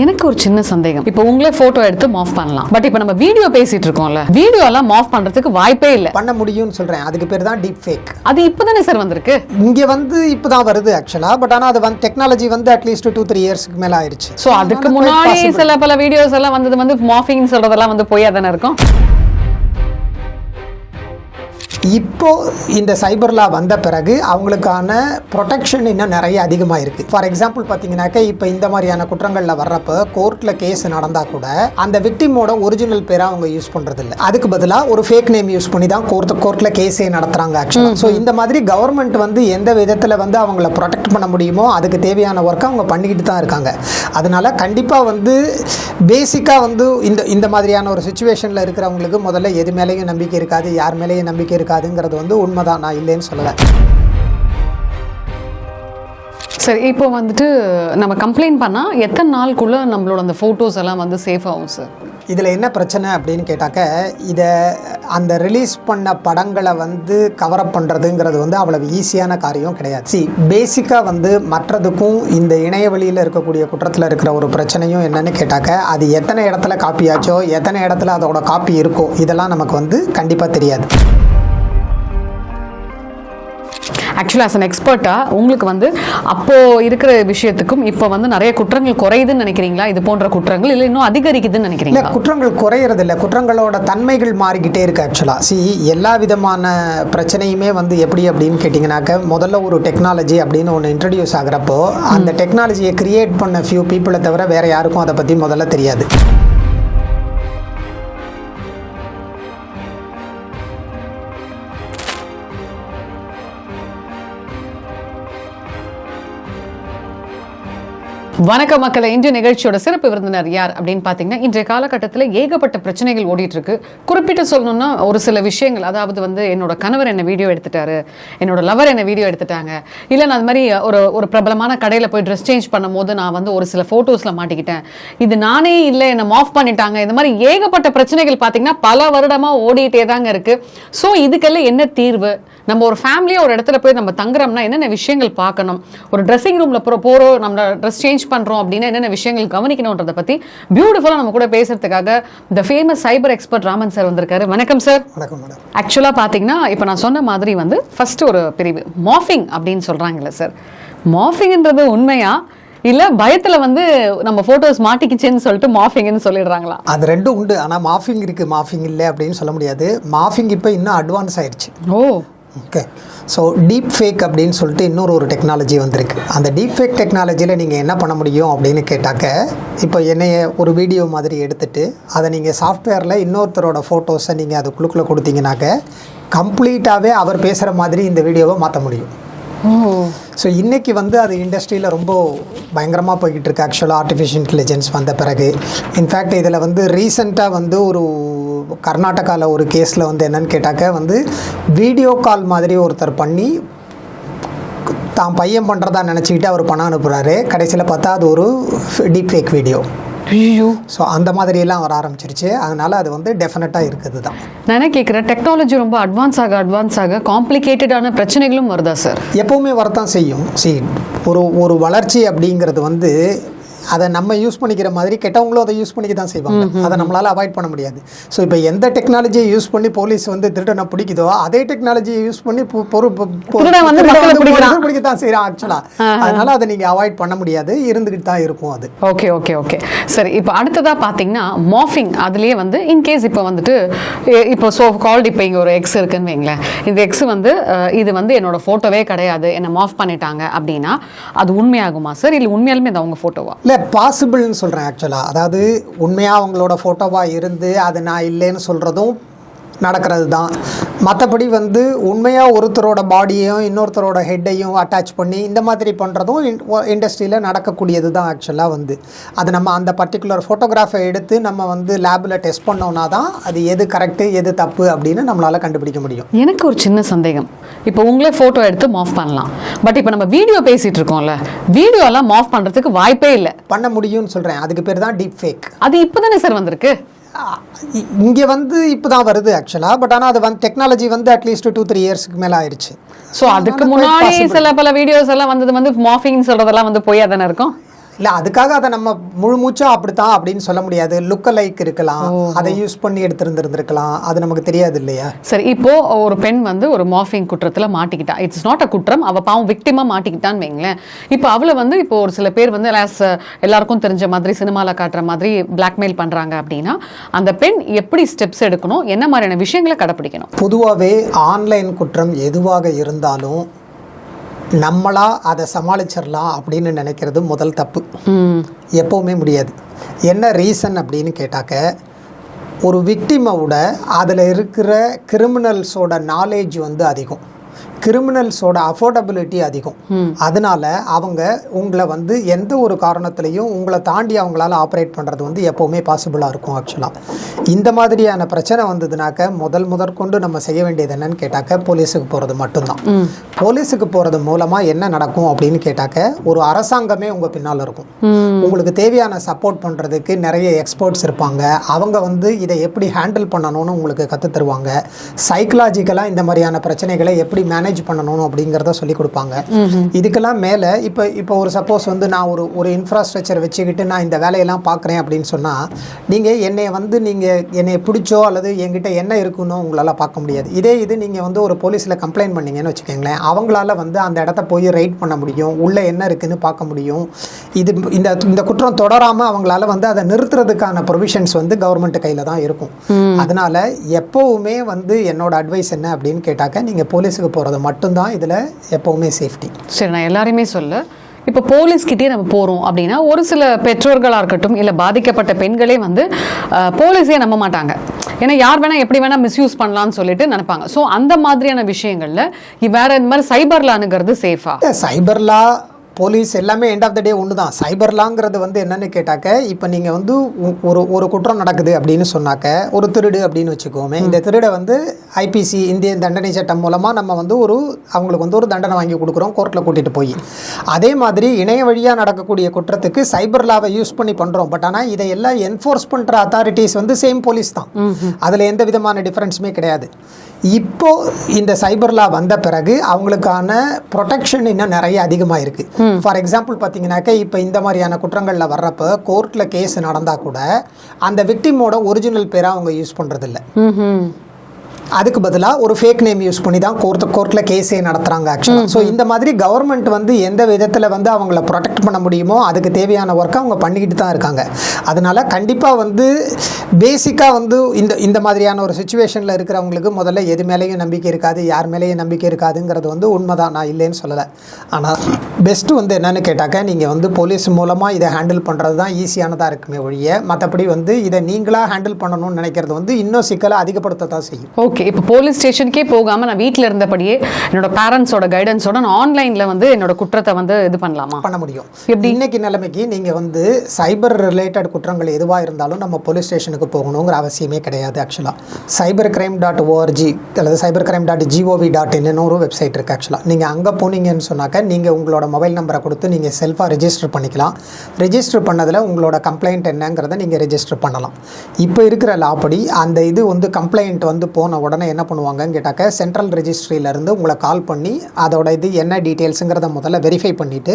எனக்கு ஒரு சின்ன சந்தேகம். இப்போ உங்களே போட்டோ எடுத்து மாஃப் பண்ணலாம். பட் இப்போ நம்ம வீடியோ பேசிட்டு இருக்கோம்ல. வீடியோ எல்லாம் மாஃப் பண்றதுக்கு வாய்ப்பே இல்ல. பண்ண முடியும்னு சொல்கிறேன் அதுக்கு பேர் தான் டீப் ஃபேக் அது இப்பதானே சார் வந்திருக்கு? இங்கே வந்து இப்போ தான் வருது ஆக்சுவலாக பட் ஆனால் அது வந்து டெக்னாலஜி வந்து அட்லீஸ்ட் டூ த்ரீ இயர்ஸ்க்கு மேலே ஆயிடுச்சு சோ அதுக்கு முன்னாடி. சில பல வீடியோஸ் எல்லாம் வந்தது வந்து மாஃபிங் சொல்றதெல்லாம் வந்து பொய்யா தானே இருக்கும்? இப்போ இந்த சைபர்லா வந்த பிறகு அவங்களுக்கான ப்ரொடெக்ஷன் இன்னும் நிறைய அதிகமாக இருக்குது ஃபார் எக்ஸாம்பிள் பார்த்தீங்கன்னாக்கா இப்போ இந்த மாதிரியான குற்றங்களில் வர்றப்ப கோர்ட்டில் கேஸ் நடந்தால் கூட அந்த விக்டிமோட ஒரிஜினல் பேரை அவங்க யூஸ் பண்ணுறதில்ல அதுக்கு பதிலாக ஒரு ஃபேக் நேம் யூஸ் பண்ணி தான் கோர்ட் கோர்ட்டில் கேஸே நடத்துகிறாங்க ஆக்சுவலாக ஸோ இந்த மாதிரி கவர்மெண்ட் வந்து எந்த விதத்தில் வந்து அவங்கள ப்ரொடெக்ட் பண்ண முடியுமோ அதுக்கு தேவையான ஒர்க்கை அவங்க பண்ணிக்கிட்டு தான் இருக்காங்க. அதனால கண்டிப்பாக வந்து பேசிக்காக வந்து இந்த இந்த மாதிரியான ஒரு சுச்சுவேஷனில் இருக்கிறவங்களுக்கு முதல்ல எது மேலேயும் நம்பிக்கை இருக்காது யார் மேலேயும் நம்பிக்கை இருக்காதுங்கிறது வந்து உண்மைதான். நான் இல்லைன்னு சொல்லலை. சரி இப்போ வந்துட்டு நம்ம கம்ப்ளைண்ட் பண்ணா எத்தனை நாளுக்குள்ள நம்மளோட அந்த போட்டோஸ் எல்லாம் வந்து சேஃப் ஆகும் சார் இதில் என்ன பிரச்சனை அப்படின்னு கேட்டாக்க இதை அந்த ரிலீஸ் பண்ண படங்களை வந்து கவரப் பண்ணுறதுங்கிறது வந்து அவ்வளவு ஈஸியான காரியம் கிடையாது. சி பேசிக்காக வந்து மற்றதுக்கும் இந்த இணையவழியில் இருக்கக்கூடிய குற்றத்தில் இருக்கிற ஒரு பிரச்சனையும் என்னன்னு கேட்டாக்க அது எத்தனை இடத்துல காப்பி ஆச்சோ எத்தனை இடத்துல அதோட காப்பி இருக்கோ இதெல்லாம் நமக்கு வந்து கண்டிப்பாக தெரியாது. ஆக்சுவலாக as an எக்ஸ்பர்ட்டா உங்களுக்கு வந்து அப்போ இருக்கிற விஷயத்துக்கும் இப்போ வந்து நிறைய குற்றங்கள் குறையுதுன்னு நினைக்கிறீங்களா? இது போன்ற குற்றங்கள் இல்லை இன்னும் அதிகரிக்குதுன்னு நினைக்கிறீங்களா? குற்றங்கள் குறையிறது இல்லை குற்றங்களோட தன்மைகள் மாறிக்கிட்டே இருக்கு ஆக்சுவலாக சி எல்லா விதமான பிரச்சனையுமே வந்து எப்படி அப்படின்னு கேட்டிங்கனாக்க முதல்ல ஒரு டெக்னாலஜி அப்படின்னு ஒன்று இன்ட்ரடியூஸ் ஆகுறப்போ அந்த டெக்னாலஜியை கிரியேட் பண்ண ஃபியூ பீப்புளை தவிர வேற யாருக்கும் அதை பற்றி முதல்ல தெரியாது. வணக்க மக்களை. இன்று நிகழ்ச்சியோட சிறப்பு விருந்தினர் யார் அப்படின்னு பார்த்தீங்கன்னா இன்றைய காலகட்டத்தில் ஏகப்பட்ட பிரச்சனைகள் ஓடிட்டு இருக்கு குறிப்பிட்டு சொல்லணும்னா ஒரு சில விஷயங்கள் அதாவது வந்து என்னோட கணவர் என்ன வீடியோ எடுத்துட்டாரு என்னோட லவர் என்ன வீடியோ எடுத்துட்டாங்க இல்லை நான் அது மாதிரி ஒரு ஒரு பிரபலமான கடையில் போய் ட்ரெஸ் சேஞ்ச் பண்ணும்போது நான் வந்து ஒரு சில ஃபோட்டோஸில் மாட்டிக்கிட்டேன். இது நானே இல்லை என்னை மாஃப் பண்ணிட்டாங்க. இந்த மாதிரி ஏகப்பட்ட பிரச்சனைகள் பார்த்தீங்கன்னா பல வருடமாக ஓடிட்டே தாங்க இருக்கு. ஸோ இதுக்கெல்லாம் என்ன தீர்வு? நம்ம ஒரு ஃபேமிலியாக ஒரு இடத்துல போய் நம்ம தங்குறோம்னா என்னென்ன விஷயங்கள் பார்க்கணும்? ஒரு ட்ரெஸ்ஸிங் ரூமில் போகிறோம் நம்ம ட்ரெஸ் சேஞ்ச் பண்ணுறோம் அப்படின்னா என்னென்ன விஷயங்கள் கவனிக்கணுன்றதை பற்றி பியூட்டிஃபுல்லாக நம்ம கூட பேசுறதுக்காக இந்த famous cyber expert Raman sir வந்திருக்காரு. வணக்கம் சார் வணக்கம் மேடம் ஆக்சுவலாக பார்த்தீங்கன்னா இப்போ நான் சொன்ன மாதிரி வந்து ஃபர்ஸ்ட் ஒரு பிரிவு. மாஃபிங் அப்படின்னு சொல்கிறாங்கல்ல சார் மாஃபிங்ன்றது உண்மையா? இல்லை பயத்தில் வந்து நம்ம ஃபோட்டோஸ் மாட்டிக்கிச்சேன்னு சொல்லிட்டு மாஃபிங்னு சொல்லிடுறாங்களா? அது ரெண்டும் உண்டு. ஆனால் மாஃபிங் இருக்குது மாஃபிங் இல்லை அப்படின்னு சொல்ல முடியாது. மாஃபிங் இப்போ இன்னும் அட்வான்ஸ் ஆயிடுச்சு ஓ. ஓகே ஸோ டீப் ஃபேக் அப்படின்னு சொல்லிட்டு இன்னொரு ஒரு டெக்னாலஜி வந்திருக்கு. அந்த டீப் ஃபேக் டெக்னாலஜியில் நீங்கள் என்ன பண்ண முடியும் அப்படின்னு கேட்டாக்க இப்போ என்னைய ஒரு வீடியோ மாதிரி எடுத்துட்டு அதை நீங்கள் சாஃப்ட்வேரில் இன்னொருத்தரோட ஃபோட்டோஸை நீங்கள் அதுக்குள்ளுக்குள்ளே கொடுத்தீங்கன்னாக்க கம்ப்ளீட்டாகவே அவர் பேசுகிற மாதிரி இந்த வீடியோவை மாற்ற முடியும். ஸோ இன்றைக்கி வந்து அது இண்டஸ்ட்ரியில் ரொம்ப பயங்கரமாக போய்கிட்டு இருக்கு. ஆக்சுவலாக ஆர்டிஃபிஷியல் இன்டெலிஜென்ஸ் வந்த பிறகு. இன்ஃபேக்ட் இதில் வந்து ரீசெண்டாக வந்து ஒரு கர்நாடகாவில் ஒரு கேஸில் வந்து என்னன்னு கேட்டாக்க வந்து வீடியோ கால் மாதிரி ஒருத்தர் பண்ணி தான் பையன் பண்ணுறதா நினச்சிக்கிட்டு அவர் பணம் அனுப்புகிறாரு கடைசியில் பார்த்தா அது ஒரு டீப் ஃபேக் வீடியோ ஐயோ. ஸோ அந்த மாதிரியெல்லாம் வர ஆரம்பிச்சிருச்சு. அதனால் அது வந்து டெஃபினட்டாக இருக்குது தான் நான் என்ன கேட்குறேன் டெக்னாலஜி ரொம்ப அட்வான்ஸ் ஆக அட்வான்ஸ் ஆக காம்ப்ளிகேட்டடான பிரச்சனைகளும் வருதா சார் எப்போவுமே வரத்தான் செய்யும். சி ஒரு ஒரு வளர்ச்சி அப்படிங்கிறது வந்து அதை நம்ம யூஸ் பண்ணிக்கிற மாதிரி கெட்டவங்களும் அதை யூஸ் பண்ணிக்க தான் செய்வாங்க அதை நம்மளால் அவாய்ட் பண்ண முடியாது. ஸோ இப்போ எந்த டெக்னாலஜியை யூஸ் பண்ணி போலீஸ் வந்து திருடனை பிடிக்குதோ அதே டெக்னாலஜியை யூஸ் பண்ணி. பிடிக்க தான் செய்கிறான் ஆக்சுவலாக அதனால அதை நீங்கள் அவாய்ட் பண்ண முடியாது. இருந்துக்கிட்டு தான் இருக்கும் அது. ஓகே ஓகே ஓகே சரி இப்போ அடுத்ததாக பார்த்தீங்கன்னா மாஃபிங் அதுலேயே வந்து இன்கேஸ் இப்போ வந்துட்டு இப்போ ஸோ கால்டு இப்போ இங்கே ஒரு எக்ஸ் இருக்குன்னு வைங்களேன். இந்த எக்ஸ் வந்து இது வந்து என்னோட ஃபோட்டோவே கிடையாது. என்னை மாஃப் பண்ணிட்டாங்க அப்படின்னா அது உண்மையாகுமா சார் இல்லை உண்மையாலுமே அது அவங்க ஃபோட்டோவா இல்லை பாசிபிள்னு சொல்கிறேன் ஆக்சுவலாக அதாவது உண்மையாக அவங்களோட ஃபோட்டோவாக இருந்து அது நான் இல்லைன்னு சொல்கிறதும் நடக்கிறது தான் மற்றபடி வந்து உண்மையாக ஒருத்தரோட பாடியையும் இன்னொருத்தரோட ஹெட்டையும் அட்டாச் பண்ணி இந்த மாதிரி பண்ணுறதும் இண்டஸ்ட்ரியில் நடக்கக்கூடியது தான் ஆக்சுவலாக வந்து. அது நம்ம அந்த பர்டிகுலர் ஃபோட்டோகிராஃபை எடுத்து நம்ம வந்து லேபில் டெஸ்ட் பண்ணோன்னா தான் அது எது கரெக்டு எது தப்பு அப்படின்னு நம்மளால் கண்டுபிடிக்க முடியும். எனக்கு ஒரு சின்ன சந்தேகம். இப்போ உங்களே ஃபோட்டோ எடுத்து மாஃப் பண்ணலாம். பட் இப்போ நம்ம வீடியோ பேசிட்டு இருக்கோம்ல வீடியோ எல்லாம் மாஃப் பண்ணுறதுக்கு வாய்ப்பே இல்லை. பண்ண முடியும்னு சொல்கிறேன் அதுக்கு பேர் தான் டீப் ஃபேக் அது இப்போ தானே சார் வந்திருக்கு? இங்கே வந்து இப்போ தான் வருது ஆக்சுவலாக பட் ஆனால் அது வந்து டெக்னாலஜி வந்து அட்லீஸ்ட் டூ த்ரீ இயர்ஸ்க்கு மேலே ஆயிடுச்சு ஸோ அதுக்கு முன்னாடி. சில பல வீடியோஸ் எல்லாம் வந்தது வந்து மாஃபிங் சொல்றதெல்லாம் வந்து பொய்யா தானே இருக்கும்? இல்லை அதுக்காக அதை நம்ம முழு மூச்சா அப்படித்தான் அப்படின்னு சொல்ல முடியாது. லுக்க லைக் இருக்கலாம். அதை யூஸ் பண்ணி எடுத்திருந்திருந்திருக்கலாம். அது நமக்கு தெரியாது இல்லையா? சரி இப்போ ஒரு பெண் வந்து ஒரு மார்ஃபிங் குற்றத்துல மாட்டிக்கிட்டா. இட்ஸ் நாட் அ குற்றம். அவ பாவம் விக்டிமா மாட்டிக்கிட்டான்னு வைங்களேன். இப்போ அவளை வந்து இப்போ ஒரு சில பேர் வந்து a எல்லாருக்கும் தெரிஞ்ச மாதிரி சினிமால காட்டுற மாதிரி பிளாக்மெயில் பண்றாங்க அப்படின்னா அந்த பெண் எப்படி ஸ்டெப்ஸ் எடுக்கணும்? என்ன மாதிரியான விஷயங்களை கடைப்பிடிக்கணும்? பொதுவாகவே ஆன்லைன் குற்றம் எதுவாக இருந்தாலும் நம்மளா அதை சமாளிச்சிடலாம் அப்படின்னு நினைக்கிறது முதல் தப்பு. எப்போவுமே முடியாது. என்ன ரீசன் அப்படின்னு கேட்டாக்க ஒரு விக்டிமை விட அதில் இருக்கிற கிரிமினல்ஸோட நாலேஜ் வந்து அதிகம். கிரிமினல்ஸோட அஃபோர்டபிலிட்டி அதிகம். அதனால அவங்க உங்களை வந்து எந்த ஒரு காரணத்திலையும் உங்களை தாண்டி அவங்களால ஆப்ரேட் பண்ணுறது வந்து எப்போவுமே பாசிபிளாக இருக்கும் ஆக்சுவலாக இந்த மாதிரியான பிரச்சனை வந்ததுனாக்க முதல் முதற்கொண்டு நம்ம செய்ய வேண்டியது என்னன்னு கேட்டாக்க போலீஸுக்கு போகிறது மட்டும்தான். போலீஸுக்கு போகிறது மூலமாக என்ன நடக்கும் அப்படின்னு கேட்டாக்க ஒரு அரசாங்கமே உங்கள் பின்னால் இருக்கும். உங்களுக்கு தேவையான சப்போர்ட் பண்ணுறதுக்கு நிறைய எக்ஸ்பர்ட்ஸ் இருப்பாங்க. அவங்க வந்து இதை எப்படி ஹேண்டில் பண்ணணும்னு உங்களுக்கு கற்றுத் தருவாங்க. சைக்கலாஜிக்கலாக இந்த மாதிரியான பிரச்சனைகளை எப்படி மேனேஜ் பண்ணணும் அப்படிங்கிறத சொல்லி கொடுப்பாங்க. இதுக்கெல்லாம் மேலே இப்போ இப்போ ஒரு சப்போஸ் வந்து நான் ஒரு ஒரு இன்ஃப்ராஸ்ட்ரக்சர் வச்சுக்கிட்டு நான் இந்த வேலையெல்லாம் பார்க்குறேன் அப்படின்னு சொன்னால் நீங்கள் என்னை வந்து நீங்கள் என்னை பிடிச்சோ அல்லது என்கிட்ட என்ன இருக்குன்னு உங்களால் பார்க்க முடியாது. இதே இது நீங்கள் வந்து ஒரு போலீஸில் கம்ப்ளைண்ட் பண்ணீங்கன்னு வச்சுக்கோங்களேன் அவங்களால வந்து அந்த இடத்த போய் ரைட் பண்ண முடியும் உள்ளே என்ன இருக்குன்னு பார்க்க முடியும். இது இந்த இந்த குற்றம் தொடராமல் அவங்களால வந்து அதை நிறுத்துறதுக்கான ப்ரொவிஷன்ஸ் வந்து கவர்மெண்ட் கையில் தான் இருக்கும். அதனால எப்போவுமே வந்து என்னோட அட்வைஸ் என்ன அப்படின்னு கேட்டாக்க நீங்கள் போலீஸுக்கு போகிறது மட்டும்தான் இதில் எப்போவுமே சேஃப்டி சரி நான் எல்லாரையுமே சொல்ல. இப்போ போலீஸ்கிட்டே நம்ம போகிறோம் அப்படின்னா ஒரு சில பெற்றோர்களாக இருக்கட்டும் இல்லை பாதிக்கப்பட்ட பெண்களே வந்து போலீஸே நம்ப மாட்டாங்க. ஏன்னா யார் வேணால் எப்படி வேணால் மிஸ்யூஸ் பண்ணலாம்னு சொல்லிட்டு நினைப்பாங்க. ஸோ அந்த மாதிரியான விஷயங்களில் வேற இந்த மாதிரி சைபரில் அணுகிறது சேஃபா சைபர் லா போலீஸ் எல்லாமே எண்ட் ஆஃப் த டே ஒன்று தான் சைபர் லாங்கிறது வந்து என்னன்னு கேட்டாக்க இப்போ நீங்கள் வந்து ஒரு ஒரு குற்றம் நடக்குது அப்படின்னு சொன்னாக்க ஒரு திருடு அப்படின்னு வச்சுக்கோமே இந்த திருடை வந்து ஐபிசி இந்திய தண்டனை சட்டம் மூலமாக நம்ம வந்து ஒரு அவங்களுக்கு வந்து ஒரு தண்டனை வாங்கி கொடுக்குறோம் கோர்ட்டில் கூட்டிகிட்டு போய். அதே மாதிரி இணைய வழியாக நடக்கக்கூடிய குற்றத்துக்கு சைபர் லாவை யூஸ் பண்ணி பண்ணுறோம் பட் ஆனால் இதை எல்லாம் என்ஃபோர்ஸ் பண்ணுற அத்தாரிட்டிஸ் வந்து சேம் போலீஸ் தான். அதில் எந்த விதமான டிஃப்ரென்ஸுமே கிடையாது. இப்போ இந்த சைபர் லா வந்த பிறகு அவங்களுக்கான ப்ரொடெக்ஷன் இன்னும் நிறைய அதிகமாக இருக்கு ஃபார் எக்ஸாம்பிள் பார்த்தீங்கன்னாக்க இப்போ இந்த மாதிரியான குற்றங்களில் வர்றப்ப கோர்ட்டில் கேஸ் நடந்தால் கூட அந்த விக்டிமோட ஒரிஜினல் பேரை அவங்க யூஸ் பண்ணுறதில்ல அதுக்கு பதிலாக ஒரு ஃபேக் நேம் யூஸ் பண்ணி தான் கோர்ட் கோர்ட்டில் கேஸே நடத்துகிறாங்க ஆக்சுவலாக ஸோ இந்த மாதிரி கவர்மெண்ட் வந்து எந்த விதத்தில் வந்து அவங்கள ப்ரொடெக்ட் பண்ண முடியுமோ அதுக்கு தேவையான ஒர்க்கை அவங்க பண்ணிக்கிட்டு தான் இருக்காங்க. அதனால கண்டிப்பாக வந்து பேசிக்காக வந்து இந்த இந்த மாதிரியான ஒரு சுச்சுவேஷனில் இருக்கிறவங்களுக்கு முதல்ல எது மேலேயும் நம்பிக்கை இருக்காது யார் மேலேயும் நம்பிக்கை இருக்காதுங்கிறது வந்து உண்மைதான். நான் இல்லைன்னு சொல்லலை. ஆனால் பெஸ்ட்டு வந்து என்னன்னு கேட்டாக்க நீங்கள் வந்து போலீஸ் மூலமாக இதை ஹேண்டில் பண்ணுறது தான் ஈஸியானதாக இருக்குமே ஒழிய மற்றபடி வந்து இதை நீங்களாக ஹேண்டில் பண்ணணும்னு நினைக்கிறது வந்து இன்னும் சிக்கலை அதிகப்படுத்த தான் செய்யும். ஓகே இப்போ போலீஸ் ஸ்டேஷனுக்கே போகாம நான் வீட்டில் இருந்தபடியே என்னோட பேரண்ட்ஸோட கைடன்ஸோட நான் ஆன்லைனில் வந்து என்னோட குற்றத்தை வந்து இது பண்ணலாமா? பண்ண முடியும். இன்னைக்கு நிலைமைக்கு நீங்கள் வந்து சைபர் ரிலேட்டட் குற்றங்கள் எதுவாக இருந்தாலும் நம்ம போலீஸ் ஸ்டேஷனுக்கு போகணுங்கிற அவசியமே கிடையாது ஆக்சுவலாக சைபர் கிரைம் டாட் ஓஆர்ஜி அல்லது cyber crime dot GOV dot இன்னு ஒரு வெப்சைட் இருக்குது ஆக்சுவலாக நீங்கள் அங்கே போனீங்கன்னு சொன்னாக்க நீங்கள் உங்களோட மொபைல் நம்பரை கொடுத்து நீங்கள் செல்ஃபாக ரெஜிஸ்டர் பண்ணிக்கலாம். ரெஜிஸ்டர் பண்ணதில் உங்களோட கம்ப்ளைண்ட் என்னங்கிறத நீங்கள் ரெஜிஸ்டர் பண்ணலாம். இப்போ இருக்கிற லா படி அந்த இது வந்து கம்ப்ளைண்ட் வந்து போன உடனே என்ன பண்ணுவாங்கன்னு கேட்டாக்க சென்ட்ரல் ரெஜிஸ்ட்ரியிலேருந்து உங்களை கால் பண்ணி அதோட இது என்ன டீட்டெயில்ஸுங்கிறத முதல்ல வெரிஃபை பண்ணிவிட்டு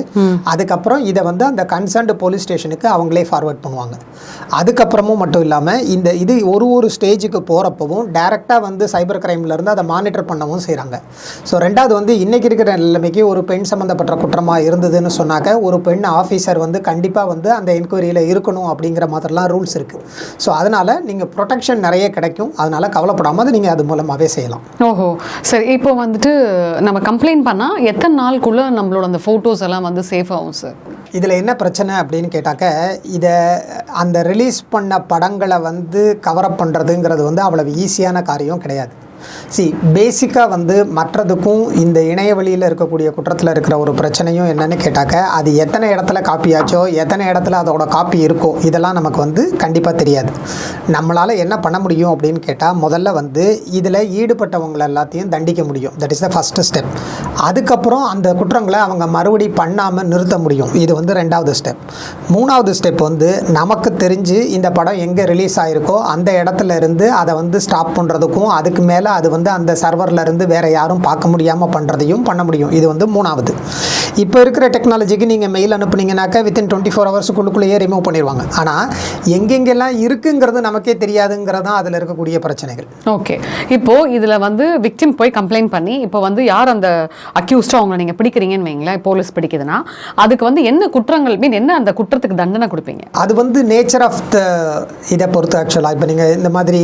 அதுக்கப்புறம் இதை வந்து அந்த கன்சர்ன்டு போலீஸ் ஸ்டேஷனுக்கு அவங்களே ஃபார்வர்ட் பண்ணுவாங்க. அதுக்கப்புறமும் மட்டும் இல்லாமல் இந்த இது ஒரு ஒரு ஸ்டேஜுக்கு போகிறப்பவும் டேரெக்டாக வந்து சைபர் கிரைம்லேருந்து அதை மானிட்டர் பண்ணவும் செய்கிறாங்க ஸோ ரெண்டாவது வந்து இன்றைக்கி இருக்கிற நிலைமைக்கு ஒரு பெண் சம்மந்தப்பட்ட குற்றமாக இருந்ததுன்னு சொன்னாக்க ஒரு பெண் ஆஃபீஸர் வந்து கண்டிப்பாக வந்து அந்த என்கொயரியில் இருக்கணும் அப்படிங்கிற மாதிரிலாம் ரூல்ஸ் இருக்குது ஸோ அதனால் நீங்கள் ப்ரொடெக்ஷன் நிறைய கிடைக்கும். அதனால் கவலைப்படாமல் நீங்கள் அது மூலமாகவே செய்யலாம். ஓஹோ. சரி இப்போ வந்துட்டு நம்ம கம்ப்ளைண்ட் பண்ணால் எத்தனை நாளுக்குள்ள நம்மளோட அந்த ஃபோட்டோஸ் எல்லாம் வந்து சேஃப் ஆகும் சார் இதில் என்ன பிரச்சனை அப்படின்னு கேட்டாக்க இதை அந்த ரிலீஸ் பண்ண படங்களை வந்து கவரப் பண்ணுறதுங்கிறது வந்து அவ்வளவு ஈஸியான காரியம் கிடையாது. சி பேசிக்காக வந்து மற்றதுக்கும் இந்த இணைய வழியில் இருக்கக்கூடிய குற்றத்தில் இருக்கிற ஒரு பிரச்சனையும் என்னென்னு கேட்டாக்க அது எத்தனை இடத்துல காப்பி ஆச்சோ எத்தனை இடத்துல அதோட காப்பி இருக்கோ இதெல்லாம் நமக்கு வந்து கண்டிப்பாக தெரியாது. நம்மளால் என்ன பண்ண முடியும் அப்படின்னு கேட்டால் முதல்ல வந்து இதில் ஈடுபட்டவங்களை எல்லாத்தையும் தண்டிக்க முடியும். That is the first step அதுக்கப்புறம் அந்த குற்றங்களை அவங்க மறுபடி பண்ணாமல் நிறுத்த முடியும். இது வந்து ரெண்டாவது ஸ்டெப் மூணாவது ஸ்டெப் வந்து நமக்கு தெரிஞ்சு இந்த படம் எங்கே ரிலீஸ் ஆகிருக்கோ அந்த இடத்துல இருந்து அதை வந்து ஸ்டாப் பண்ணுறதுக்கும் அதுக்கு மேலே அது வந்து அந்த சர்வரில் இருந்து வேற யாரும் பார்க்க முடியாமல் பண்ணுறதையும் பண்ண முடியும். இது வந்து மூணாவது. இப்போ இருக்கிற டெக்னாலஜிக்கு நீங்கள் மெயில் அனுப்புனீங்கனாக்கா வித்தின் டுவெண்ட்டி ஃபோர் ஹவர்ஸுக்குள்ளுக்குள்ளேயே ரிமூவ் பண்ணிடுவாங்க. ஆனால் எங்கெங்கெல்லாம் இருக்குங்கிறது நமக்கே தெரியாதுங்கிறது தான் அதில் இருக்கக்கூடிய பிரச்சனைகள். ஓகே இப்போ இதுல வந்து விக்டிம் போய் கம்ப்ளைண்ட் பண்ணி இப்போ வந்து யார் அந்த அக்யூஸ்டோ அவங்களை நீங்க பிடிக்கிறீங்கன்னு வைங்களேன் போலீஸ் பிடிக்குதுன்னா அதுக்கு வந்து என்ன குற்றங்கள் மீன் என்ன அந்த குற்றத்துக்கு தண்டனை கொடுப்பீங்க? அது வந்து நேச்சர் ஆஃப் த இதை பொறுத்து ஆக்சுவலாக இப்போ நீங்கள் இந்த மாதிரி.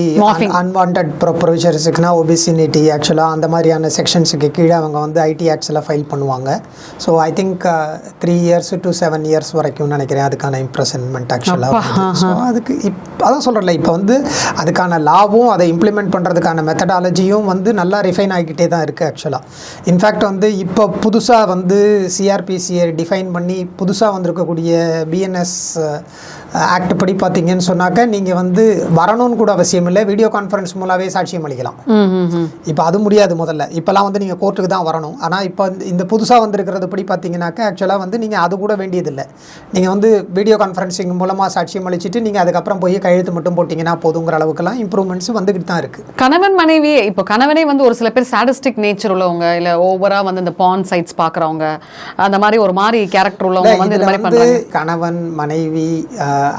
அன்வான்ட் ப்ரொவிஷர்ஸுக்குனா ஒபிசினிட்டி ஆக்சுவலாக அந்த மாதிரியான செக்ஷன்ஸுக்கு கீழே அவங்க வந்து ஐடி ஆக்ட்ஸில் ஃபைல் பண்ணுவாங்க. So I think three years to seven years வரைக்கும் நினைக்கிறேன் அதுக்கான இம்ப்ரெசன்மெண்ட் ஆக்சுவலாக ஸோ அதுக்கு இப் அதான் சொல்கிறல இப்போ வந்து அதுக்கான லாவும் அதை இம்ப்ளிமெண்ட் பண்ணுறதுக்கான மெத்தடாலஜியும் வந்து நல்லா ரிஃபைன் ஆகிக்கிட்டே தான் இருக்குது ஆக்சுவலாக இன்ஃபேக்ட் வந்து இப்போ புதுசாக வந்து சிஆர்பிசியை டிஃபைன் பண்ணி புதுசாக வந்திருக்கக்கூடிய பிஎன்எஸ் ஆக்ட் படி பார்த்தீங்கன்னு சொன்னாக்க நீங்கள் வந்து வரணும்னு கூட அவசியம் இல்லை. வீடியோ கான்ஃபரன்ஸ் மூலமாகவே சாட்சியம் அளிக்கலாம். இப்போ அது முடியாது முதல்ல. இப்போலாம் வந்து நீங்கள் கோர்ட்டுக்கு தான் வரணும். ஆனால் இப்போ இந்த- புதுசாக வந்திருக்கிறது படி பார்த்தீங்கன்னாக்கா ஆக்சுவலாக வந்து நீங்கள் அது கூட வேண்டியதில்லை. நீங்கள் வந்து வீடியோ கான்ஃபரன்சிங் மூலமாக சாட்சியம் அளிச்சிட்டு நீங்கள் அதுக்கப்புறம் போய் கையெழுத்து மட்டும் போட்டிங்கன்னா போதுங்கிற அளவுக்குலாம் இம்ப்ரூவ்மெண்ட்ஸ் வந்துக்கிட்டு தான் இருக்குது கணவன் மனைவி இப்போ கணவனே வந்து ஒரு சில பேர் சாடிஸ்டிக் நேச்சர் உள்ளவங்க இல்ல ஓவரா வந்து இந்த பான் சைட்ஸ் பாக்குறவங்க அந்த மாதிரி ஒரு மாதிரி கேரக்டர் உள்ளவங்க வந்து இந்த மாதிரி கணவன் மனைவி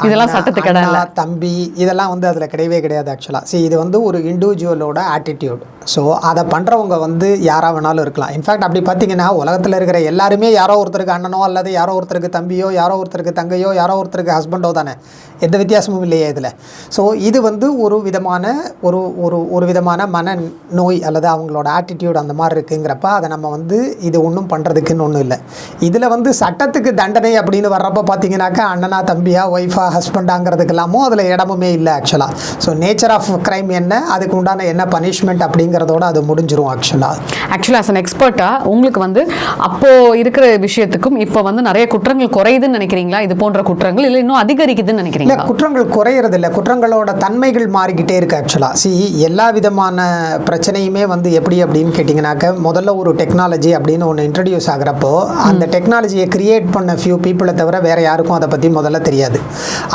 இதெல்லாம் சட்டத்துக்கு தம்பி இதெல்லாம் வந்து அதில் கிடையவே கிடையாது ஆக்சுவலாக see இது வந்து ஒரு இண்டிவிஜுவலோட ஆட்டிடியூட் ஸோ அதை பண்ணுறவங்க வந்து யாராக வேணாலும் இருக்கலாம். இன்ஃபேக்ட் அப்படி பார்த்தீங்கன்னா உலகத்தில் இருக்கிற எல்லாருமே யாரோ ஒருத்தருக்கு அண்ணனோ அல்லது யாரோ ஒருத்தருக்கு தம்பியோ யாரோ ஒருத்தருக்கு தங்கையோ யாரோ ஒருத்தருக்கு ஹஸ்பண்டோ தானே. எந்த வித்தியாசமும் இல்லையே இதில். ஸோ இது வந்து ஒரு விதமான ஒரு ஒரு ஒரு விதமான மன நோய் அல்லது அவங்களோட ஆட்டிடியூட் அந்த மாதிரி இருக்குங்கிறப்ப அதை நம்ம வந்து இது ஒன்றும் பண்ணுறதுக்குன்னு ஒன்றும் இல்லை. இதில் வந்து சட்டத்துக்கு தண்டனை அப்படின்னு வர்றப்ப பார்த்தீங்கன்னாக்கா அண்ணனா தம்பியா ஒய்ஃபா ஹஸ்பண்டாங்கிறதுக்கெல்லாமோ அதில் இடமுமே இல்லை ஆக்சுவலாக ஸோ நேச்சர் ஆஃப் க்ரைம் என்ன? அதுக்கு உண்டான என்ன பனிஷ்மெண்ட் அப்படிங்கிறதோட அது முடிஞ்சிரும் ஆக்சுவலாக ஆக்சுவலா அஸ் அன் எக்ஸ்பர்ட்டா உங்களுக்கு வந்து அப்போது இருக்கிற விஷயத்துக்கும் இப்போ வந்து நிறைய குற்றங்கள் குறையுதுன்னு நினைக்கிறீங்களா? இது போன்ற குற்றங்கள் இல்லை இன்னும் அதிகரிக்குதுன்னு இல்லை குற்றங்கள் குறையிறது இல்லை குற்றங்களோட தன்மைகள் மாறிக்கிட்டே இருக்கு ஆக்சுவலாக சி எல்லா விதமான பிரச்சனையுமே வந்து எப்படி அப்படின்னு கேட்டிங்கனாக்க முதல்ல ஒரு டெக்னாலஜி அப்படின்னு ஒன்று இன்ட்ரடியூஸ் ஆகிறப்போ அந்த டெக்னாலஜியை கிரியேட் பண்ண ஃபியூ பீப்புளை தவிர வேற யாருக்கும் அதை பற்றி முதல்ல தெரியாது.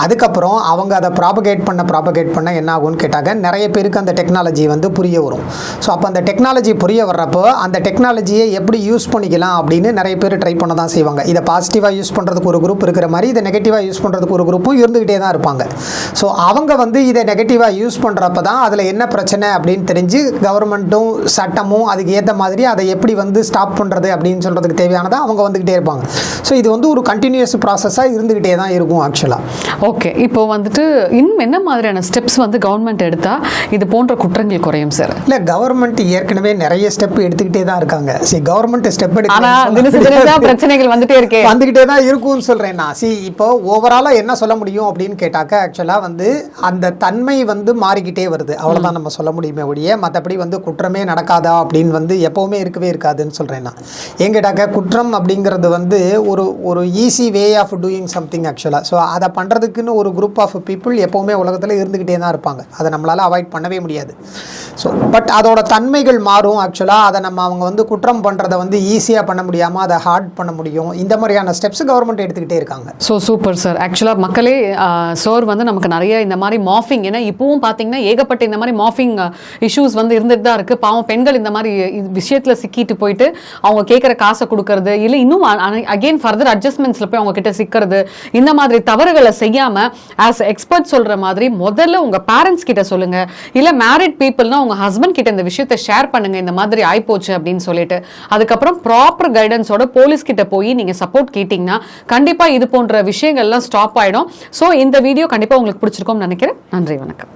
அதுக்கப்புறம் அவங்க அதை ப்ராபகேட் பண்ண ப்ராபகேட் பண்ண என்ன ஆகும்னு கேட்டாக்க நிறைய பேருக்கு அந்த டெக்னாலஜி வந்து புரிய வரும். ஸோ அப்போ அந்த டெக்னாலஜி புரிய வர்றப்போ அந்த டெக்னாலஜியை எப்படி யூஸ் பண்ணிக்கலாம் அப்படின்னு நிறைய பேர் ட்ரை பண்ண தான் செய்வாங்க. இதை பாசிட்டிவாக யூஸ் பண்ணுறதுக்கு ஒரு குரூப் இருக்கிற மாதிரி இதை நெகட்டிவாக யூஸ் பண்ணுறதுக்கு ஒரு குரூப்பும் இருந்துக்கிட்டே தான் இருப்பாங்க. ஸோ அவங்க வந்து இதை நெகட்டிவாக யூஸ் பண்ணுறப்ப தான் அதில் என்ன பிரச்சனை அப்படின்னு தெரிஞ்சு கவர்மெண்ட்டும் சட்டமும் அதுக்கு ஏற்ற மாதிரி அதை எப்படி வந்து ஸ்டாப் பண்ணுறது அப்படின்னு சொல்கிறதுக்கு தேவையானதை அவங்க வந்துக்கிட்டே இருப்பாங்க. ஸோ இது வந்து ஒரு கண்டினியூஸ் ப்ராசஸாக இருந்துக்கிட்டே தான் இருக்கும் ஆக்சுவலாக ஓகே இப்போ வந்துட்டு இன்னும் என்ன மாதிரியான ஸ்டெப்ஸ் வந்து கவர்மெண்ட் எடுத்தா இது போன்ற குற்றங்கள் குறையும் சார் இல்லை கவர்மெண்ட் ஏற்கனவே நிறைய ஸ்டெப் எடுத்துக்கிட்டே தான் இருக்காங்க. சரி கவர்மெண்ட் ஸ்டெப் தினசா பிரச்சனைகள் வந்துட்டே இருக்கே. வந்துக்கிட்டே தான் இருக்கும்னு சொல்கிறேன் நான். சி இப்போ ஓவராலாக என்ன சொல்ல முடியும் அப்படின்னு கேட்டாக்க ஆக்சுவலாக வந்து அந்த தன்மை வந்து மாறிக்கிட்டே வருது. அவ்வளோதான் நம்ம சொல்ல முடியுமே ஒழிய மற்றபடி வந்து குற்றமே நடக்காதா அப்படின்னு வந்து எப்போவுமே இருக்கவே இருக்காதுன்னு சொல்கிறேன் நான். ஏன் கேட்டாக்க குற்றம் அப்படிங்கிறது வந்து ஒரு ஒரு easy way of doing something ஆக்சுவலாக ஸோ அதை பண்ணுறதுக்குன்னு ஒரு குரூப் ஆஃப் பீப்புள் எப்போவுமே உலகத்தில் இருந்துக்கிட்டே தான் இருப்பாங்க. அதை நம்மளால் அவாய்ட் பண்ணவே முடியாது. ஸோ பட் அதோட தன்மைகள் மாறும் ஆக்சுவலாக அதை நம்ம அவங்க வந்து குற்றம் பண்ணுறதை வந்து ஈஸியாக பண்ண முடியாமல் அதை ஹார்ட் பண்ண முடியும். இந்த மாதிரியான ஸ்டெப்ஸ் கவர்மெண்ட் எடுத்துக்கிட்டே இருக்காங்க. ஸோ சூப்பர் சார் ஆக்சுவலாக மக்களே சார் வந்து நமக்கு நிறைய இந்த மாதிரி மாஃபிங் ஏன்னா இப்பவும் பார்த்தீங்கன்னா ஏகப்பட்ட இந்த மாதிரி மாஃபிங் இஷ்யூஸ் வந்து இருந்துட்டு தான் இருக்குது பாவம் பெண்கள் இந்த மாதிரி விஷயத்தில் சிக்கிட்டு போயிட்டு அவங்க கேட்குற காசை கொடுக்கறது இல்லை இன்னும் அகெயின் ஃபர்தர் அட்ஜஸ்ட்மெண்ட்ஸில் போய் அவங்க கிட்ட சிக்கிறது இந்த மாதிரி தவறுகளை செய்யாமல் ஆஸ் எக்ஸ்பர்ட் சொல்கிற மாதிரி முதல்ல உங்கள் பேரண்ட்ஸ் கிட்ட சொல்லுங்கள் இல்லை மேரிட் பீப்புள்னா உங்கள் ஹஸ்பண்ட் கிட்ட இந்த விஷயத்தை ஷேர் பண்ணுங்கள் இந்த மாதிரி ஆயிப்போச்சு அப்படின்னு சொல்லிட்டு. அதுக்கப்புறம் ப்ராப்பர் கைடன்ஸோட போலீஸ் கிட்ட போய் நீங்கள் சப்போர்ட் கேட்டிங்கன்னா கண்டிப்பாக இது போன்ற விஷயங்கள்லாம் ஸ்டாப் ஆகிடும் ஸோ இந்த வீடியோ கண்டிப்பாக உங்களுக்கு பிடிச்சிருக்கும்னு நினைக்கிறேன். நன்றி வணக்கம்.